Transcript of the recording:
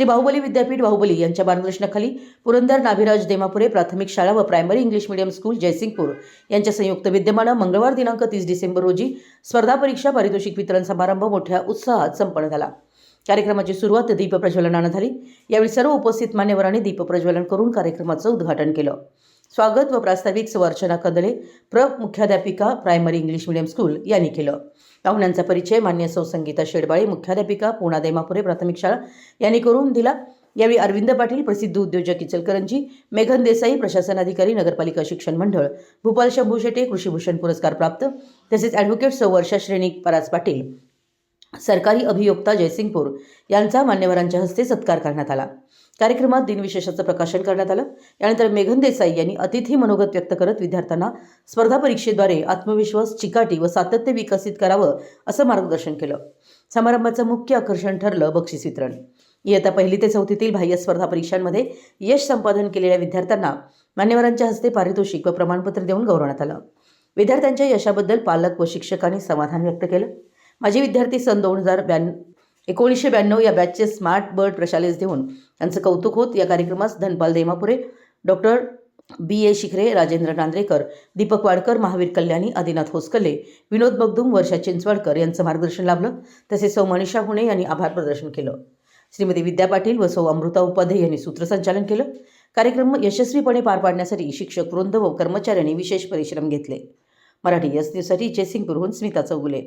श्री बाहुबली विद्यापीठ बाहुबली यांच्या मार्गदर्शनाखाली पुरंदर नाभिराज देमापुरे प्राथमिक शाळा व primary English medium school Jaysingpur यांच्या संयुक्त विद्यमानं मंगळवार दिनांक तीस डिसेंबर रोजी स्पर्धा परीक्षा पारितोषिक वितरण समारंभ मोठ्या उत्साहात संपन्न झाला. कार्यक्रमाची सुरुवात दीपप्रज्वलनानं झाली. यावेळी सर्व उपस्थित मान्यवरांनी दीपप्रज्वलन करून कार्यक्रमाचं उद्घाटन केलं. स्वागत व प्रास्ताविक सौ अर्चना कदले प्र मुख्याध्यापिका प्रायमरी इंग्लिश मीडियम स्कूल यांनी केलं. पाहुण्यांचा परिचय मान्य सौ संगीता शेडबाळे मुख्याध्यापिका पुणा देमापुरे प्राथमिक शाळा यांनी करून दिला. यावेळी अरविंद पाटील प्रसिद्ध उद्योजक इचलकरंजी मेघन देसाई प्रशासन अधिकारी नगरपालिका शिक्षण मंडळ भूपाल शंभू शेटे कृषीभूषण पुरस्कार प्राप्त तसेच ॲडव्होकेट सौ वर्षा श्रेणी पराज पाटील. सरकारी अभियोक्ता जयसिंगपूर यांचा मान्यवरांच्या हस्ते सत्कार करण्यात आला. कार्यक्रमात दिनविशेषाचं प्रकाशन करण्यात आलं. यानंतर मेघन देसाई यांनी अतिथी मनोगत व्यक्त करत विद्यार्थ्यांना स्पर्धा परीक्षेद्वारे आत्मविश्वास चिकाटी व सातत्य विकसित करावं असं मार्गदर्शन केलं. समारंभाचं मुख्य आकर्षण ठरलं बक्षीस वितरण. इयत्ता पहिली ते चौथीतील बाह्य स्पर्धा परीक्षांमध्ये यश संपादन केलेल्या विद्यार्थ्यांना मान्यवरांच्या हस्ते पारितोषिक व प्रमाणपत्र देऊन गौरवण्यात आलं. विद्यार्थ्यांच्या यशाबद्दल पालक व शिक्षकांनी समाधान व्यक्त केलं. माझे विद्यार्थी सन दोन हजार ब्याण्णव एकोणीसशे ब्याण्णव या बॅचचे स्मार्ट बर्ड प्रशालेस देऊन त्यांचं कौतुक होत. या कार्यक्रमास धनपाल देमापुरे डॉक्टर बी ए शिखरे राजेंद्र नांद्रेकर दीपक वाडकर महावीर कल्याणी आदिनाथ होसकले विनोद बगदुम वर्षा चिंचवाडकर यांचं मार्गदर्शन लाभलं. तसेच सौ मनीषा हुणे यांनी आभार प्रदर्शन केलं. श्रीमती विद्या पाटील व सौ अमृता उपाध्ये यांनी सूत्रसंचालन केलं. कार्यक्रम यशस्वीपणे पार पाडण्यासाठी शिक्षक वृंद व कर्मचाऱ्यांनी विशेष परिश्रम घेतले. मराठी एस न्यूजसाठी जयसिंगपूरहून स्मिता चौगुले.